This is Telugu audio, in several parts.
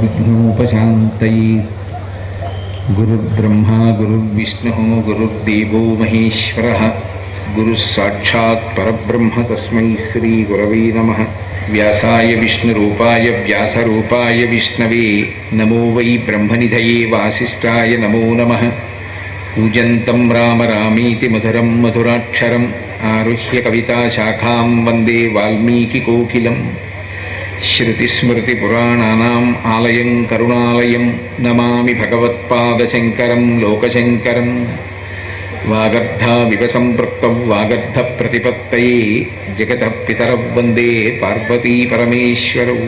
विघ्नोपशात गुरुर्ब्रह्मा, गुरुर्विष्णु, गुरुर्देव महेश्वर। गुरुस्साक्षात्ब्रह्म तस्म श्रीगुरव नम। व्यासा विष्णु व्यासूपा विष्णवे। नमो वै ब्रह्मनिधये वासीय नमो नम। पूजन्तं राम रामीति मधुरं मधुराक्षरम्। आरुह्य कविताशाखां वंदे वाल्मीकिकोकिलम्। శృతిస్మృతిపురాణానాం ఆలయం కరుణాలయం నమామి భగవత్పాదశంకరం లోకశంకరం వాగర్ధావివ సంపృక్తం వాగర్ధ ప్రతిపత్తయే జగత పితరౌ వందే పార్వతీ పరమేశ్వరౌ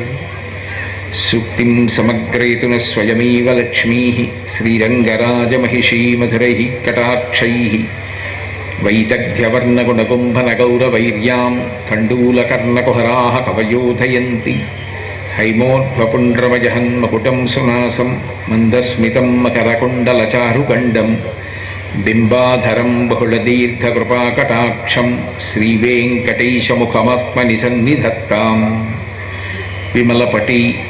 సూక్తిం సమగ్రయతున స్వయమేవ లక్ష్మీ శ్రీరంగరాజమహిషీ మధురై కటాక్షై వైదగ్ధ్యవర్ణగుణకుంభనగౌరవైర్యాం కండూలకర్ణకుహరా కవయోధయంతి హైమోర్ధ్వపుండ్రమజహన్మకుటం సునాసం మందస్మితం మకరకుండలచారుగండం బింబాధరం బహుళదీర్ఘకృపాకటాక్షం శ్రీవేంకటేశముఖమాత్మని సన్నిధత్తాం విమలపటి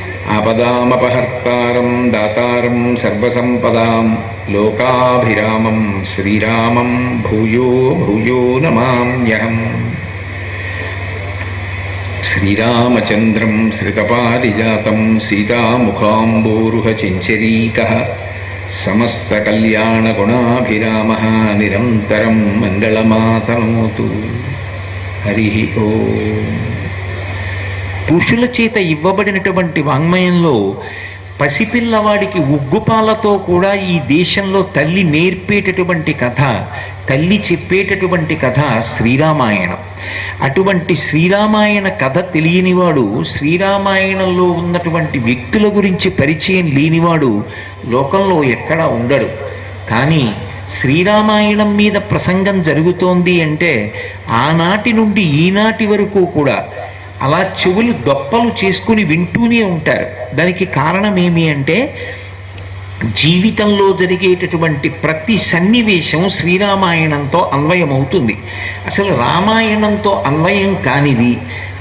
ఆపదామపహర్తారం దాతారం సర్వసంపదాం లోకాభిరామం శ్రీరామం భూయో భూయో నమామ్యహం. శ్రీరామచంద్రం శ్రితపారిజాతం సీతాముఖాంబోరుహచించరీక సమస్తకల్యాణగుణాభిరామः నిరంతరం మంగళమాతనోతు హరి ఓ. ఋషుల చేత ఇవ్వబడినటువంటి వాంగ్మయంలో పసిపిల్లవాడికి ఉగ్గుపాలతో కూడా ఈ దేశంలో తల్లి నేర్పేటటువంటి కథ తల్లి చెప్పేటటువంటి కథ శ్రీరామాయణం. అటువంటి శ్రీరామాయణ కథ తెలియనివాడు శ్రీరామాయణంలో ఉన్నటువంటి వ్యక్తుల గురించి పరిచయం లేనివాడు లోకంలో ఎక్కడా ఉండడు. కానీ శ్రీరామాయణం మీద ప్రసంగం జరుగుతోంది అంటే ఆనాటి నుండి ఈనాటి వరకు కూడా అలా చెవులు దొప్పలు చేసుకుని వింటూనే ఉంటారు. దానికి కారణం ఏమి అంటే జీవితంలో జరిగేటటువంటి ప్రతి సన్నివేశం శ్రీరామాయణంతో అన్వయమవుతుంది. అసలు రామాయణంతో అన్వయం కానిది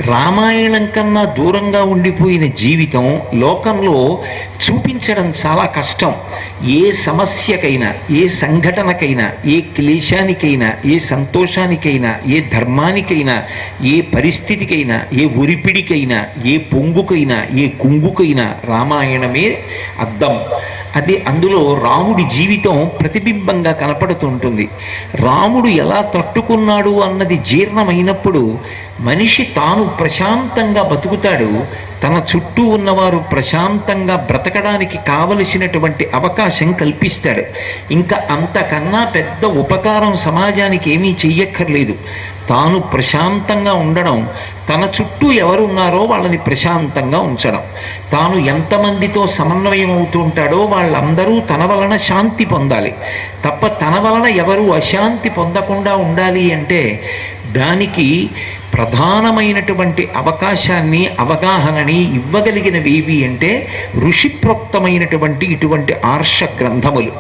రామాయణం కన్నా దూరంగా ఉండిపోయిన జీవితం లోకంలో చూపించడం చాలా కష్టం. ఏ సమస్యకైనా ఏ సంఘటనకైనా ఏ క్లేశానికైనా ఏ సంతోషానికైనా ఏ ధర్మానికైనా ఏ పరిస్థితికైనా ఏ ఒరిపిడికైనా ఏ పొంగుకైనా ఏ కుంగుకైనా రామాయణమే అద్దం. అది అందులో రాముడి జీవితం ప్రతిబింబంగా కనపడుతుంటుంది. రాముడు ఎలా తట్టుకున్నాడు అన్నది జీర్ణమైనప్పుడు మనిషి తాను ప్రశాంతంగా బతుకుతాడు తన చుట్టూ ఉన్నవారు ప్రశాంతంగా బ్రతకడానికి కావలసినటువంటి అవకాశం కల్పిస్తాడు. ఇంకా అంతకన్నా పెద్ద ఉపకారం సమాజానికి ఏమీ చెయ్యక్కర్లేదు. తాను ప్రశాంతంగా ఉండడం తన చుట్టూ ఎవరు ఉన్నారో వాళ్ళని ప్రశాంతంగా ఉంచడం. తాను ఎంతమందితో సమన్వయం అవుతుంటాడో వాళ్ళందరూ తన వలన శాంతి పొందాలి. తప్ప తన వలన ఎవరు అశాంతి పొందకుండా ఉండాలి అంటే దానికి ప్రధానమైనటువంటి అవకాశాన్ని అవగాహనని ఇవ్వగలిగినవి ఏవి అంటే ఋషిప్రోక్తమైనటువంటి ఇటువంటి ఆర్ష గ్రంథములు.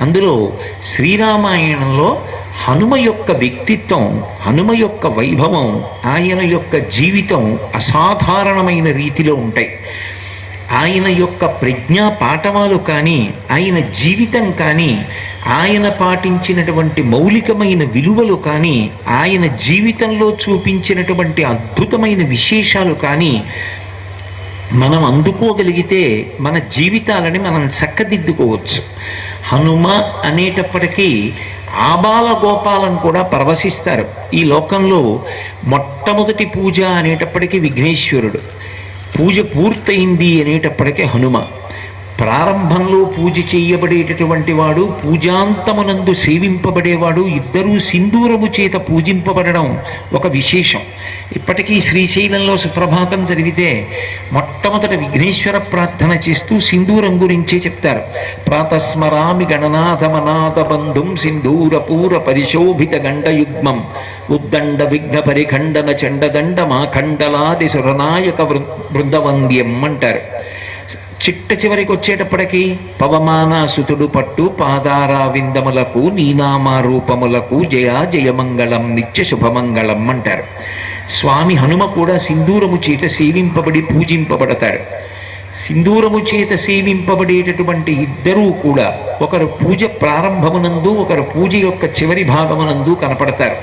అందులో శ్రీరామాయణంలో హనుమ యొక్క వ్యక్తిత్వం హనుమ యొక్క వైభవం ఆయన యొక్క జీవితం అసాధారణమైన రీతిలో ఉంటాయి. ఆయన యొక్క ప్రజ్ఞా పాఠవాలు కానీ ఆయన జీవితం కానీ ఆయన పాటించినటువంటి మౌలికమైన విలువలు కానీ ఆయన జీవితంలో చూపించినటువంటి అద్భుతమైన విశేషాలు కానీ మనం అందుకోగలిగితే మన జీవితాలని మనం చక్కదిద్దుకోవచ్చు. హనుమ అనేటప్పటికీ ఆబాల గోపాలను కూడా పరవశిస్తారు. ఈ లోకంలో మొట్టమొదటి పూజ అనేటప్పటికీ విఘ్నేశ్వరుడు. పూజ పూర్తయింది అనేటప్పటికే హనుమ ప్రారంభంలో పూజ చేయబడేటటువంటి వాడు పూజాంతమునందు సేవింపబడేవాడు ఇద్దరూ సింధూరము చేత పూజింపబడడం ఒక విశేషం. ఇప్పటికీ శ్రీశైలంలో సుప్రభాతం జరిగితే మొట్టమొదట విఘ్నేశ్వర ప్రార్థన చేస్తూ సింధూరం గురించే చెప్తారు. ప్రాతస్మరామి గణనాథమనాథ బంధుం సింధూర పూర పరిశోభిత గండయుగ్మం ఉద్దండ విఘ్న పరిఖండన చండదండ మాఖండలాది సురనాయక వృ- బృందవంద్యం అంటారు. చిట్ట చివరికి వచ్చేటప్పటికి పవమానాసుతుడు పట్టు పాదారా విందములకు నీనామారూపములకు జయా జయ జయమంగళం నిత్య శుభమంగళం అంటారు. స్వామి హనుమ కూడా సింధూరము చేత సేవింపబడి పూజింపబడతారు. సింధూరము చేత సేవింపబడేటటువంటి ఇద్దరూ కూడా ఒకరు పూజ ప్రారంభమునందు ఒకరు పూజ యొక్క చివరి భాగమునందు కనపడతారు.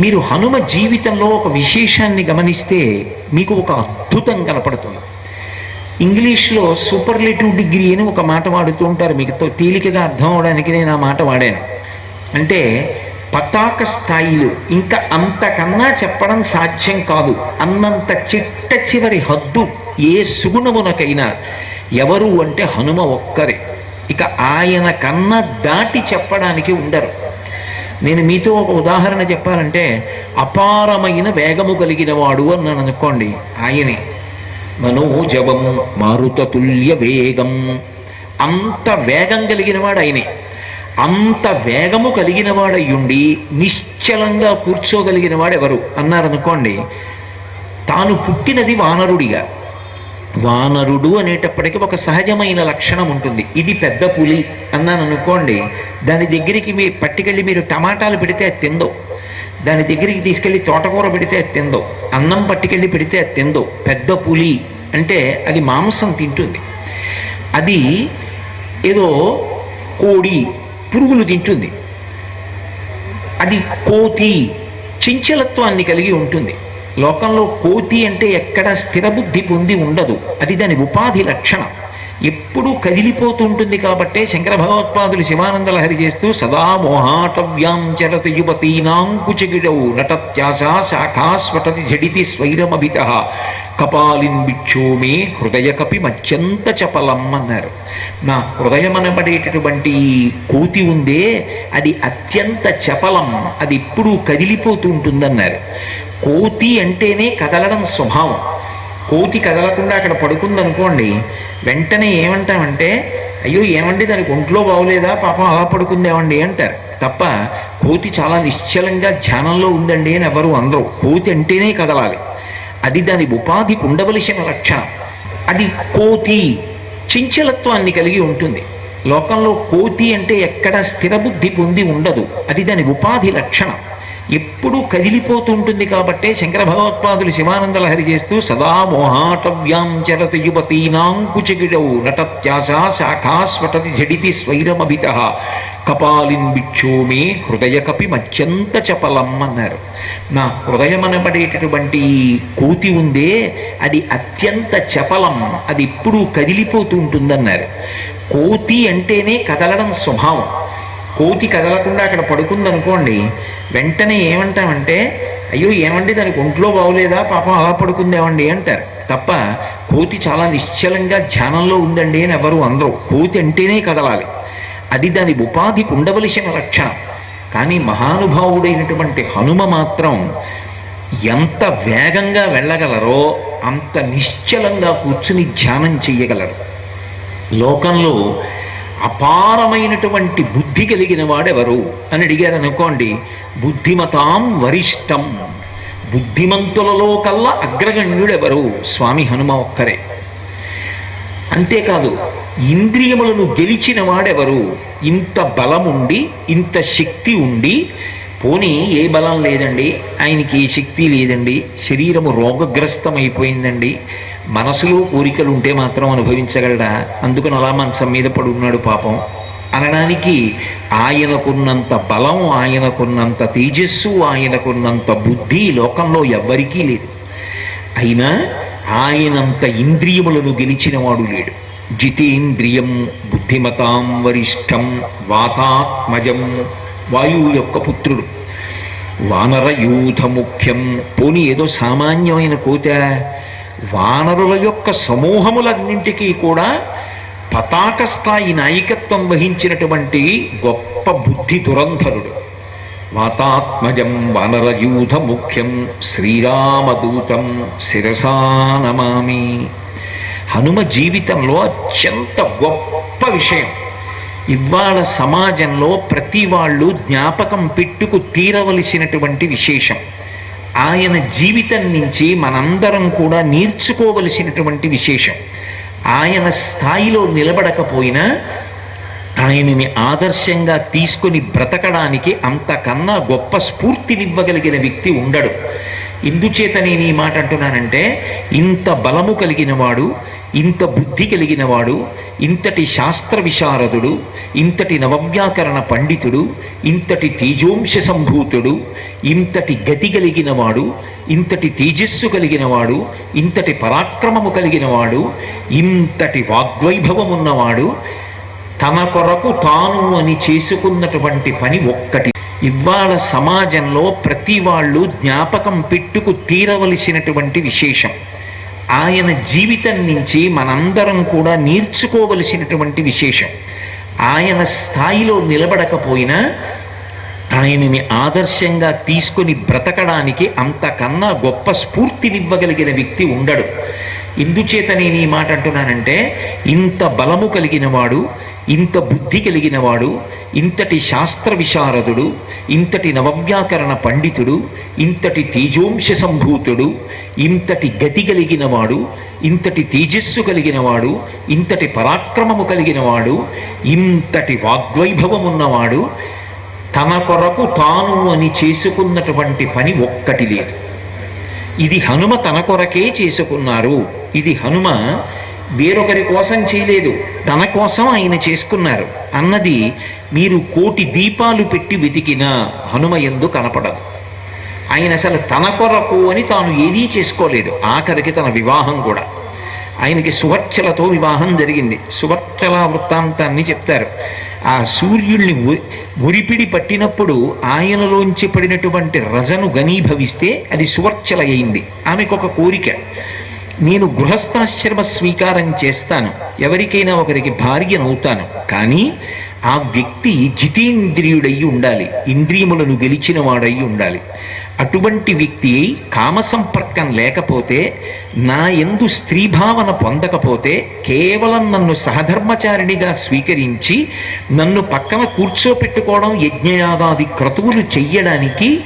మీరు హనుమ జీవితంలో ఒక విశేషాన్ని గమనిస్తే మీకు ఒక అద్భుతం కనపడుతుంది. ఇంగ్లీష్లో సూపర్లేటివ్ డిగ్రీ అని ఒక మాట వాడుతూ ఉంటారు. మీకు తేలికగా అర్థం అవడానికి నేను ఆ మాట వాడాను. అంటే పతాక స్థాయిలు ఇంకా అంతకన్నా చెప్పడం సాధ్యం కాదు. అన్నంత చిట్ట చివరి హద్దు ఏ సుగుణమునకైనా ఎవరు అంటే హనుమ ఒక్కరే. ఇక ఆయన కన్నా దాటి చెప్పడానికి ఉండరు. నేను మీతో ఒక ఉదాహరణ చెప్పాలంటే అపారమైన వేగము కలిగిన వాడు అన్నాను అనుకోండి ఆయనే. మనోజవం మారుతతుల్య వేగం అంత వేగం కలిగిన వాడు ఆయనే అంత వేగము కలిగిన వాడయ్యుండి నిశ్చలంగా కూర్చోగలిగిన వాడు అన్నారనుకోండి తాను పుట్టినది వానరుడిగా. వానరుడు అనేటప్పటికీ ఒక సహజమైన లక్షణం ఉంటుంది. ఇది పెద్ద పులి. అన్నాను అనుకోండి దాని దగ్గరికి మీ పట్టుకెళ్ళి మీరు టమాటాలు పెడితే అది తిందో దాని దగ్గరికి తీసుకెళ్ళి తోటకూర పెడితే అది తిందో. అన్నం పట్టుకెళ్ళి పెడితే అది తిందో. పెద్ద పులి అంటే అది మాంసం తింటుంది. అది ఏదో కోడి పురుగులు తింటుంది. అది కోతి చంచలత్వాన్ని కలిగి ఉంటుంది. లోకంలో కోతి అంటే ఎక్కడ స్థిరబుద్ధి పొంది ఉండదు. అది దాని ఉపాధి లక్షణం. ఎప్పుడూ కదిలిపోతూ ఉంటుంది కాబట్టే శంకర భగవత్పాదులు శివానంద లహరి చేస్తూ సదా మోహాటవ్యాం చరత యువతీనాంకుచగిడవు నటత్యాసా నటత్యాశా శాఖాస్వటతి జడితి స్వైరమభిత. కపాలిన్ బిక్షోమే హృదయ కపి మత్యంత చపలం అన్నారు. నా హృదయం అనబడేటటువంటి కోతి ఉందే అది అత్యంత చపలం అది ఎప్పుడూ కదిలిపోతూ ఉంటుందన్నారు. కోతి అంటేనే కదలడం స్వభావం. కోతి కదలకుండా అక్కడ పడుకుందనుకోండి వెంటనే ఏమంటామంటే అయ్యో ఏమండి దానికి ఒంట్లో బాగోలేదా? పాపం అలా పడుకుందేమండి? అంటారు. తప్ప కోతి చాలా నిశ్చలంగా ధ్యానంలో ఉందండి అని ఎవరు అందరూ కోతి అంటేనే కదలాలి. అది దాని ఉపాధికి ఉండవలసిన లక్షణం. అది కోతి చంచలత్వాన్ని కలిగి ఉంటుంది. లోకంలో కోతి అంటే ఎక్కడ స్థిరబుద్ధి పొంది ఉండదు. అది దాని ఉపాధి లక్షణం. ఎప్పుడూ కదిలిపోతూ ఉంటుంది కాబట్టే శంకర భగవత్పాదులు శివానందలహరి చేస్తూ సదా మోహాటవ్యాం చరత యువతీనాం నటత్యాస నటత్యాశా శాఖాస్వటతి జడితి స్వైరమభిత. కపాలిన్ బిక్షోమే హృదయ కపి మత్యంత చపలం అన్నారు. నా హృదయం అనబడేటటువంటి కోతి ఉందే అది అత్యంత చపలం అది ఎప్పుడూ కదిలిపోతూ ఉంటుందన్నారు కోతి అంటేనే కదలడం స్వభావం. కోతి కదలకుండా అక్కడ పడుకుందనుకోండి వెంటనే ఏమంటామంటే అయ్యో ఏమండి దానికి ఒంట్లో బాగోలేదా? పాపం అలా పడుకుందేమండి అంటారు. తప్ప కోతి చాలా నిశ్చలంగా ధ్యానంలో ఉందండి అని ఎవరు అందరూ కోతి అంటేనే కదలాలి. అది దాని ఉపాధికి ఉండవలసిన లక్షణం. కానీ మహానుభావుడైనటువంటి హనుమ మాత్రం ఎంత వేగంగా వెళ్ళగలరో అంత నిశ్చలంగా కూర్చుని ధ్యానం చేయగలరు లోకంలో అపారమైనటువంటి బుద్ధి కలిగిన వాడెవరు? అని అడిగారు అనుకోండి బుద్ధిమతాం వరిష్టం. బుద్ధిమంతులలో కల్లా అగ్రగణ్యుడెవరు? స్వామి హనుమ ఒక్కరే అంతేకాదు ఇంద్రియములను గెలిచిన వాడెవరు? ఇంత బలముండి ఇంత శక్తి ఉండి పోనీ ఏ బలం లేదండి? ఆయనకి ఏ శక్తి లేదండి? శరీరము రోగగ్రస్తమైపోయిందండి. మనసులో కోరికలు ఉంటే మాత్రం అనుభవించగలడా? అందుకని అలా మనసం మీద పడున్నాడు పాపం. అనడానికి ఆయనకున్నంత బలం ఆయనకున్నంత తేజస్సు ఆయనకున్నంత బుద్ధి లోకంలో ఎవ్వరికీ లేదు. అయినా ఆయనంత ఇంద్రియములను గెలిచినవాడు లేడు. జితేంద్రియం బుద్ధిమతాం వరిష్టం వాతాత్మజం వాయువు యొక్క పుత్రుడు. వానర యూధ ముఖ్యం పోనీ ఏదో సామాన్యమైన కోత? వానరుల యొక్క సమూహములన్నింటికీ కూడా పతాక స్థాయి నాయకత్వం వహించినటువంటి గొప్ప బుద్ధి దురంధరుడు. వాతాత్మజం వనరయూధ ముఖ్యం శ్రీరామదూతం శిరసానమామి హనుమ జీవితంలో అత్యంత గొప్ప విషయం. ఇవాళ సమాజంలో ప్రతి వాళ్ళు జ్ఞాపకం పెట్టుకు తీరవలసినటువంటి విశేషం. ఆయన జీవితం నుంచి మనందరం కూడా నేర్చుకోవలసినటువంటి విశేషం. ఆయన స్థాయిలో నిలబడకపోయినా ఆయనని ఆదర్శంగా తీసుకొని బ్రతకడానికి అంతకన్నా గొప్ప స్ఫూర్తినివ్వగలిగిన వ్యక్తి ఉండడు. ఎందుచేత నేను ఈ మాట అంటున్నానంటే ఇంత బలము కలిగిన వాడు ఇంత బుద్ధి కలిగిన వాడు ఇంతటి శాస్త్ర విశారదుడు ఇంతటి నవవ్యాకరణ పండితుడు ఇంతటి తేజోంశ సంభూతుడు ఇంతటి గతి కలిగిన వాడు ఇంతటి తేజస్సు కలిగిన వాడు ఇంతటి పరాక్రమము కలిగిన వాడు ఇంతటి వాగ్వైభవం ఉన్నవాడు తన కొరకు తాను అని చేసుకున్నటువంటి పని ఒక్కటి. ఇవాళ సమాజంలో ప్రతి వాళ్ళు జ్ఞాపకం పెట్టుకు తీరవలసినటువంటి విశేషం. ఆయన జీవితం నుంచి మనందరం కూడా నేర్చుకోవలసినటువంటి విశేషం. ఆయన స్థాయిలో నిలబడకపోయినా ఆయనని ఆదర్శంగా తీసుకొని బ్రతకడానికి అంతకన్నా గొప్ప స్ఫూర్తినివ్వగలిగిన వ్యక్తి ఉండడు. ఎందుచేత నేను ఈ మాట అంటున్నానంటే ఇంత బలము కలిగిన వాడు ఇంత బుద్ధి కలిగిన వాడు ఇంతటి శాస్త్ర విశారదుడు ఇంతటి నవవ్యాకరణ పండితుడు ఇంతటి తేజోంశ సంభూతుడు ఇంతటి గతి కలిగిన వాడు ఇంతటి తేజస్సు కలిగిన వాడు ఇంతటి పరాక్రమము కలిగిన వాడు ఇంతటి వాగ్వైభవం ఉన్నవాడు తన కొరకు తాను అని చేసుకున్నటువంటి పని ఒక్కటి లేదు. ఇది హనుమ తన కొరకే చేసుకున్నారు. ఇది హనుమ వేరొకరి కోసం చేయలేదు. తన కోసం ఆయన చేసుకున్నారు. అన్నది మీరు కోటి దీపాలు పెట్టి వెతికిన హనుమ ఎందు కనపడదు. ఆయన అసలు తన కొరకు అని తాను ఏదీ చేసుకోలేదు. ఆఖరికి తన వివాహం కూడా. ఆయనకి సువర్చలతో వివాహం జరిగింది. సువర్చల వృత్తాంతాన్ని చెప్తారు. ఆ సూర్యుల్ని ఉరిపిడి పట్టినప్పుడు ఆయనలోంచి పడినటువంటి రజను గనీభవిస్తే అది సువర్చల అయింది ఆమెకు ఒక కోరిక. నేను గృహస్థాశ్రమ స్వీకారం చేస్తాను. ఎవరికైనా ఒకరికి భార్యనవుతాను. కానీ ఆ వ్యక్తి జితేంద్రియుడై ఉండాలి. ఇంద్రియములను గెలిచిన వాడై ఉండాలి. అటువంటి వ్యక్తి కామ సంపర్కం లేకపోతే నా ఎందు స్త్రీభావన పొందకపోతే కేవలం నన్ను సహధర్మచారిణిగా స్వీకరించి నన్ను పక్కన కూర్చోపెట్టుకోవడం యజ్ఞయాగాది క్రతువులు చెయ్యడానికి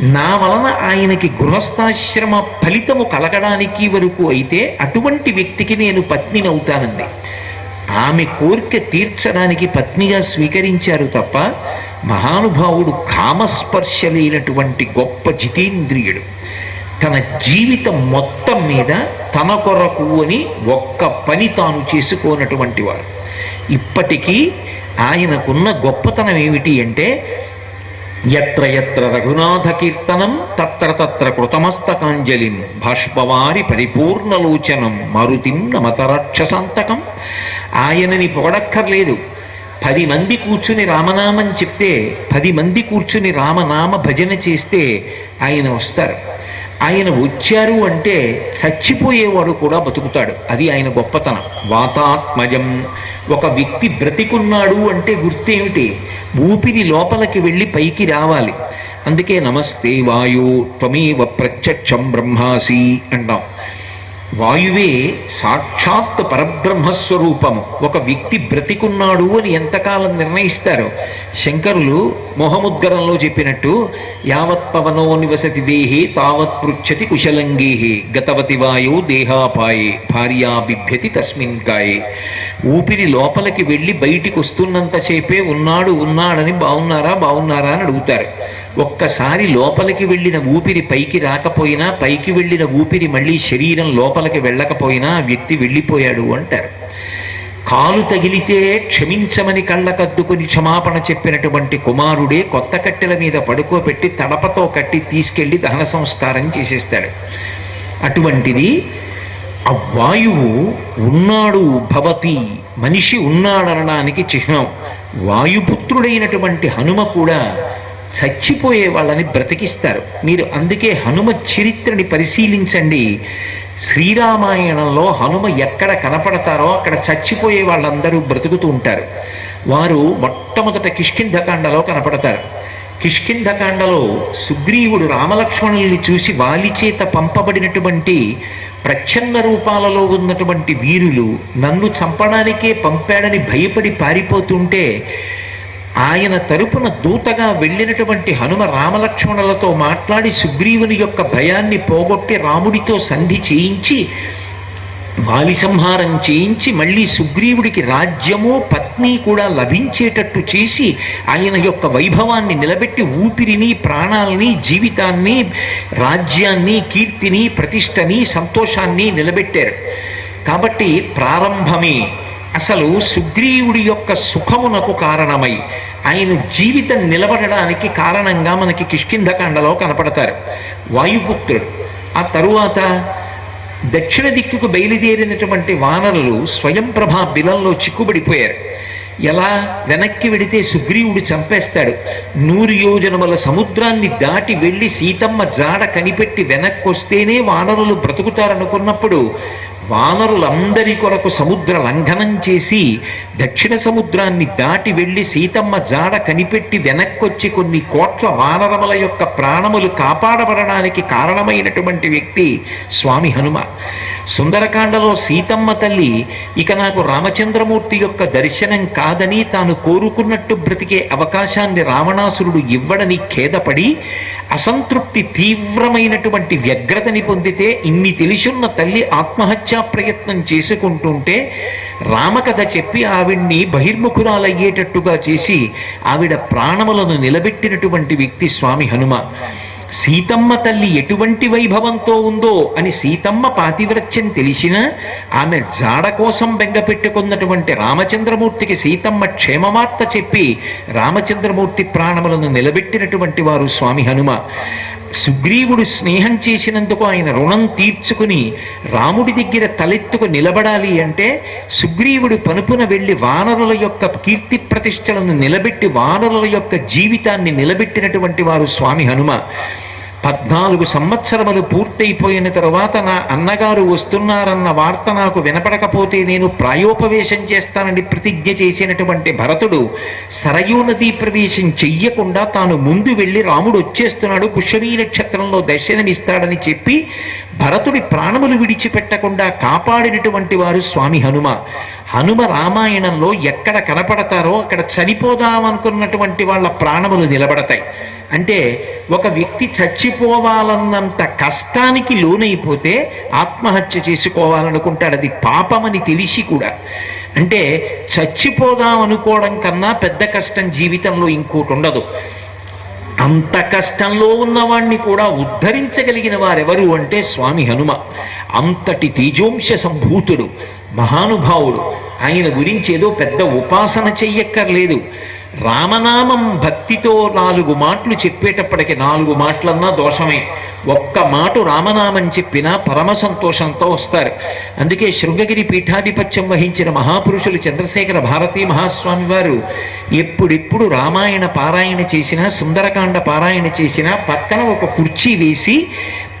నా వలన ఆయనకి గృహస్థాశ్రమ ఫలితము కలగడానికి వరకు అయితే అటువంటి వ్యక్తికి నేను పత్నిని అవుతానండి ఆమె కోరిక తీర్చడానికి పత్నిగా స్వీకరించారు తప్ప మహానుభావుడు కామస్పర్శ లేనటువంటి గొప్ప జితేంద్రియుడు. తన జీవితం మొత్తం మీద తన కొరకు అని ఒక్క పని తాను చేసుకోనటువంటి వారు ఇప్పటికీ ఆయనకున్న గొప్పతనం ఏమిటి అంటే ఎత్ర ఎత్ర రఘునాథ కీర్తనం తత్ర తత్ర కృతమస్తకాంజలిం భాష్పవారి పరిపూర్ణలోచనం మరుతిం నమతరాక్షసాంతకం ఆయనని పొగడక్కర్లేదు. పది మంది కూర్చుని రామనామం చెప్తే పది మంది కూర్చుని రామనామ భజన చేస్తే ఆయన వస్తారు. ఆయన వచ్చారు అంటే చచ్చిపోయేవాడు కూడా బతుకుతాడు. అది ఆయన గొప్పతనం. వాతాత్మజం. ఒక వ్యక్తి బ్రతికున్నాడు అంటే గుర్తేమిటి? ఊపిరి లోపలికి వెళ్ళి పైకి రావాలి. అందుకే నమస్తే వాయు త్వమేవ ప్రత్యక్షం బ్రహ్మాసి అంటాం. వాయువే సాక్షాత్ పరబ్రహ్మస్వరూపము ఒక వ్యక్తి బ్రతికున్నాడు అని ఎంతకాలం నిర్ణయిస్తారు? శంకరులు మొహముద్గరంలో చెప్పినట్టు యావత్ పవనో నివసతి దేహే తావత్ పృచ్చతి కుశలంగేహే గతవతి వాయు దేహాపాయే భార్యా బిభ్యతి తస్మిన్ కాయే. ఊపిరి లోపలికి వెళ్ళి బయటికి వస్తున్నంతసేపే ఉన్నాడు ఉన్నాడని బాగున్నారా బాగున్నారా అని అడుగుతారు. ఒక్కసారి లోపలికి వెళ్ళిన ఊపిరి పైకి రాకపోయినా పైకి వెళ్ళిన ఊపిరి మళ్ళీ శరీరం లోపలికి వెళ్ళకపోయినా ఆ వ్యక్తి వెళ్ళిపోయాడు అంటారు. కాలు తగిలితే క్షమించమని కళ్ళకద్దుకొని క్షమాపణ చెప్పినటువంటి కుమారుడే కొత్త కట్టెల మీద పడుకోబెట్టి తడపతో కట్టి తీసుకెళ్ళి దహన సంస్కారం చేసేస్తాడు. అటువంటిది ఆ వాయువు ఉన్నాడు భవతి మనిషి ఉన్నాడనడానికి చిహ్నం. వాయుపుత్రుడైనటువంటి హనుమ కూడా చచ్చిపోయే వాళ్ళని బ్రతికిస్తారు. మీరు అందుకే హనుమ చరిత్రని పరిశీలించండి. శ్రీరామాయణంలో హనుమ ఎక్కడ కనపడతారో అక్కడ చచ్చిపోయే వాళ్ళందరూ బ్రతుకుతూ ఉంటారు. వారు మొట్టమొదట కిష్కింధకాండలో కనపడతారు. కిష్కింధకాండలో సుగ్రీవుడు రామలక్ష్మణుల్ని చూసి వాలి చేత పంపబడినటువంటి ప్రచ్ఛన్న రూపాలలో ఉన్నటువంటి వీరులు నన్ను చంపడానికే పంపాడని భయపడి పారిపోతుంటే ఆయన తరపున దూతగా వెళ్ళినటువంటి హనుమ రామలక్ష్మణులతో మాట్లాడి సుగ్రీవుని యొక్క భయాన్ని పోగొట్టి రాముడితో సంధి చేయించి వాలిసంహారం చేయించి మళ్ళీ సుగ్రీవుడికి రాజ్యము పత్ని కూడా లభించేటట్టు చేసి ఆయన యొక్క వైభవాన్ని నిలబెట్టి ఊపిరిని ప్రాణాలని జీవితాన్ని రాజ్యాన్ని కీర్తిని ప్రతిష్టని సంతోషాన్ని నిలబెట్టారు. కాబట్టి ప్రారంభమే. అసలు సుగ్రీవుడి యొక్క సుఖమునకు కారణమై ఆయన జీవితం నిలబడడానికి కారణంగా మనకి కిష్కింధకాండలో కనపడతారు. వాయుపుత్రుడు. ఆ తరువాత దక్షిణ దిక్కుకు బయలుదేరినటువంటి వానరులు స్వయం ప్రభా బిలంలో చిక్కుబడిపోయారు. ఎలా? వెనక్కి వెడితే సుగ్రీవుడు చంపేస్తాడు. నూరు యోజనముల సముద్రాన్ని దాటి వెళ్ళి సీతమ్మ జాడ కనిపెట్టి వెనక్కి వస్తేనే వానరులు బ్రతుకుతారనుకున్నప్పుడు వానరులందరి కొరకు సముద్ర లంఘనం చేసి దక్షిణ సముద్రాన్ని దాటి వెళ్ళి సీతమ్మ జాడ కనిపెట్టి వెనక్కొచ్చి కొన్ని కోట్ల వానరముల యొక్క ప్రాణములు కాపాడబడడానికి కారణమైనటువంటి వ్యక్తి స్వామి హనుమ. సుందరకాండలో సీతమ్మ తల్లి ఇక నాకు రామచంద్రమూర్తి యొక్క దర్శనం కాదని తాను కోరుకున్నట్టు బ్రతికే అవకాశాన్ని రావణాసురుడు ఇవ్వడని ఖేదపడి అసంతృప్తి తీవ్రమైనటువంటి వ్యగ్రతని పొందితే ఇన్ని తెలిసున్న తల్లి ఆత్మహత్య ప్రయత్నం చేసుకుంటుంటే రామకథ చెప్పి ఆవిడ్ని బహిర్ముఖురాలయ్యేటట్టుగా చేసి ఆవిడ ప్రాణములను నిలబెట్టినటువంటి వ్యక్తి స్వామి హనుమ. సీతమ్మ తల్లి ఎటువంటి వైభవంతో ఉందో అని సీతమ్మ పాతివ్రత్యం తెలిసినా ఆమె జాడ కోసం బెంగపెట్టుకున్నటువంటి రామచంద్రమూర్తికి సీతమ్మ క్షేమవార్త చెప్పి రామచంద్రమూర్తి ప్రాణములను నిలబెట్టినటువంటి వారు స్వామి హనుమ. సుగ్రీవుడు స్నేహం చేసినందుకు ఆయన రుణం తీర్చుకుని రాముడి దగ్గర తలెత్తుకు నిలబడాలి అంటే సుగ్రీవుడు పనుపున వెళ్ళి వానరుల యొక్క కీర్తి ప్రతిష్టలను నిలబెట్టి వానరుల యొక్క జీవితాన్ని నిలబెట్టినటువంటి వారు స్వామి హనుమ. పద్నాలుగు సంవత్సరములు పూర్తయిపోయిన తరువాత నా అన్నగారు వస్తున్నారన్న వార్త నాకు వినపడకపోతే నేను ప్రాయోపవేశం చేస్తానని ప్రతిజ్ఞ చేసినటువంటి భరతుడు సరయూ నదీ ప్రవేశం చెయ్యకుండా తాను ముందు వెళ్ళి రాముడు వచ్చేస్తున్నాడు పుష్యమీ నక్షత్రంలో దర్శనమిస్తాడని చెప్పి భరతుడి ప్రాణములు విడిచిపెట్టకుండా కాపాడినటువంటి వారు స్వామి హనుమ. హనుమ రామాయణంలో ఎక్కడ కనపడతారో అక్కడ చనిపోదామనుకున్నటువంటి వాళ్ళ ప్రాణములు నిలబడతాయి. అంటే ఒక వ్యక్తి చచ్చిపోవాలన్నంత కష్టానికి లోనైపోతే ఆత్మహత్య చేసుకోవాలనుకుంటాడు. అది పాపమని తెలిసి కూడా. అంటే చచ్చిపోదాం అనుకోవడం కన్నా పెద్ద కష్టం జీవితంలో ఇంకోటి ఉండదు. అంత కష్టంలో ఉన్నవాణ్ణి కూడా ఉద్ధరించగలిగిన వారెవరు అంటే స్వామి హనుమ. అంతటి తేజోంశ సంభూతుడు మహానుభావుడు. ఆయన గురించి ఏదో పెద్ద ఉపాసన చెయ్యక్కర్లేదు. రామనామం భక్తితో నాలుగు మాటలు చెప్పేటప్పటికి నాలుగు మాటలన్నా దోషమే. ఒక్క మాట రామనామం చెప్పినా పరమ సంతోషంతో వస్తారు. అందుకే శృంగగిరి పీఠాధిపత్యం వహించిన మహాపురుషులు చంద్రశేఖర భారతీ మహాస్వామి వారు ఎప్పుడెప్పుడు రామాయణ పారాయణ చేసినా సుందరకాండ పారాయణ చేసినా పక్కన ఒక కుర్చీ వేసి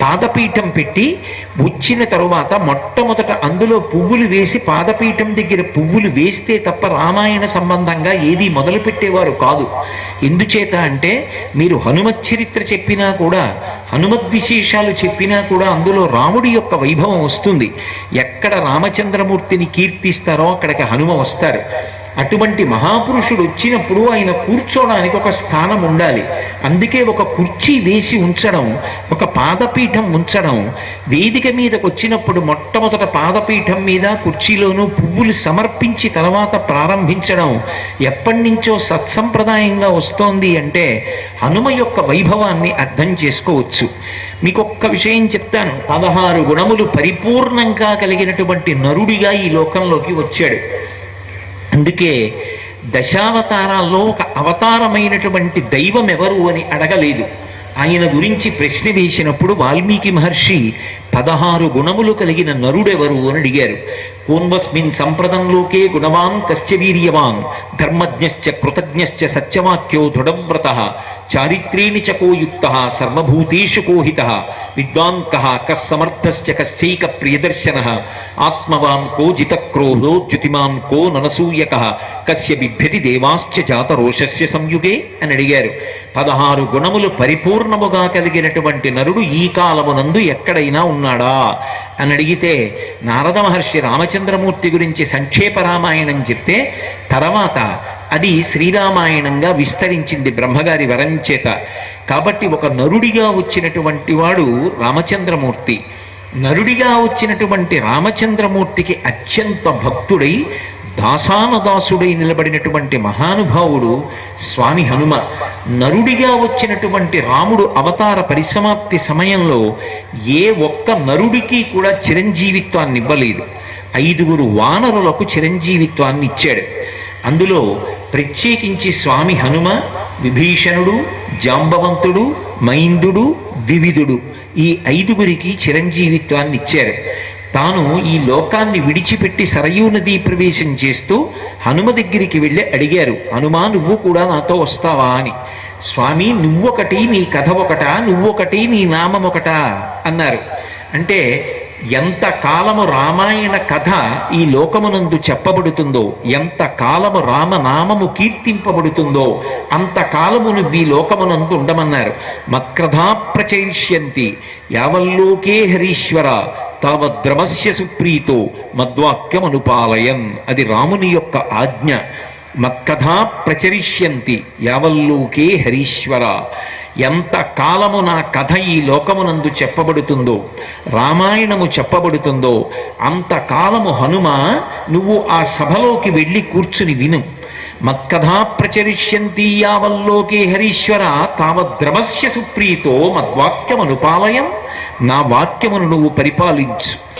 పాదపీఠం పెట్టి వచ్చిన తరువాత మొట్టమొదట అందులో పువ్వులు వేసి పాదపీఠం దగ్గర పువ్వులు వేస్తే తప్ప రామాయణ సంబంధంగా ఏది మొదలు పెట్టేవారు కాదు. ఎందుచేత అంటే మీరు హనుమత్ చరిత్ర చెప్పినా కూడా హనుమత్ విశేషాలు చెప్పినా కూడా అందులో రాముడి యొక్క వైభవం వస్తుంది. ఎక్కడ రామచంద్రమూర్తిని కీర్తిస్తారో అక్కడికి హనుమ వస్తారు. అటువంటి మహాపురుషుడు వచ్చినప్పుడు ఆయన కూర్చోడానికి ఒక స్థానం ఉండాలి. అందుకే ఒక కుర్చీ వేసి ఉంచడం ఒక పాదపీఠం ఉంచడం. వేదిక మీదకు వచ్చినప్పుడు మొట్టమొదట పాదపీఠం మీద కుర్చీలోనూ పువ్వులు సమర్పించి తర్వాత ప్రారంభించడం. ఎప్పటి నుంచో సత్సంప్రదాయంగా వస్తోంది అంటే హనుమ యొక్క వైభవాన్ని అర్థం చేసుకోవచ్చు. మీకు ఒక్క విషయం చెప్తాను. పదహారు గుణములు పరిపూర్ణంగా కలిగినటువంటి నరుడిగా ఈ లోకంలోకి వచ్చాడు. అందుకే దశావతారాల్లో ఒక అవతారమైనటువంటి దైవం ఎవరు అని అడగలేదు. ఆయన గురించి ప్రశ్న వేసినప్పుడు వాల్మీకి మహర్షి పదహారు గుణములు కలిగిన నరుడెవరు అని అడిగారు. పూర్వస్మిన్ సంప్రదంలోకే గుణవాన్ కశ్చ వీర్యవాన్ ధర్మజ్ఞశ్చ కృతజ్ఞశ్చ సత్యవాక్యో దృఢవ్రత చారిత్రేణి చ కోయుక్త సర్వభూతేషు కోహిత విద్వాంక కః కస్సమర్థశ్చ కశ్చైక ప్రియదర్శన ఆత్మవాన్ కో జితక్రోధో జ్యుతిమాన్ కో ననసూయక కస్య బిభ్యతి దేవాశ్చ జాతరోషస్య సంయుగే అని అడిగారు. పదహారు గుణములు పరిపూర్ణముగా కలిగినటువంటి నరుడు ఈ కాలమునందు ఎక్కడైనా ఉన్నాడా. అని అడిగితే నారద మహర్షి రామచంద్రమూర్తి గురించి సంక్షేప రామాయణం చెప్తే తర్వాత అది శ్రీరామాయణంగా విస్తరించింది బ్రహ్మగారి వరం చేత. కాబట్టి ఒక నరుడిగా వచ్చినటువంటి వాడు రామచంద్రమూర్తి. నరుడిగా వచ్చినటువంటి రామచంద్రమూర్తికి అత్యంత భక్తుడై దాసానదాసుడై నిలబడినటువంటి మహానుభావుడు స్వామి హనుమ నరుడిగా వచ్చినటువంటి రాముడు అవతార పరిసమాప్తి సమయంలో ఏ ఒక్క నరుడికి కూడా చిరంజీవిత్వాన్ని ఇవ్వలేదు. ఐదుగురు వానరులకు చిరంజీవిత్వాన్ని ఇచ్చాడు. అందులో ప్రత్యేకించి స్వామి హనుమ విభీషణుడు జాంబవంతుడు మైందుడు ద్వివిధుడు ఈ ఐదుగురికి చిరంజీవిత్వాన్ని ఇచ్చారు. తాను ఈ లోకాన్ని విడిచిపెట్టి సరయూ నదీ ప్రవేశం చేస్తూ హనుమ దగ్గరికి వెళ్ళి అడిగారు హనుమా నువ్వు కూడా నాతో వస్తావా? అని. స్వామి నువ్వొకటి నీ కథ ఒకటా నువ్వొకటి నీ నామం ఒకటా? అన్నారు. అంటే ఎంత కాలము రామాయణ కథ ఈ లోకమునందు చెప్పబడుతుందో ఎంత కాలము రామనామము కీర్తింపబడుతుందో అంత నువ్వు ఈ లోకమునందు ఉండమన్నారు. మత్క్రధా ప్రచరిష్యంతి యావల్లోకే హరీశ్వర తావద్రమస్య సుప్రీతో మద్వాక్యమనుపాలయన్. అది రాముని యొక్క ఆజ్ఞ. మత్కథా ప్రచరిష్యంతి యావల్లోకే హరీశ్వర. ఎంత కాలము నా కథ ఈ లోకమునందు చెప్పబడుతుందో రామాయణము చెప్పబడుతుందో అంత కాలము హనుమ నువ్వు ఆ సభలోకి వెళ్ళి కూర్చుని విను. మత్కథా ప్రచరిష్యంతి యావల్లోకే హరీశ్వర తావద్రమస్య సుప్రీతో మద్వాక్యమనుపాలయం నా వాక్యమును నువ్వు పరిపాలించు.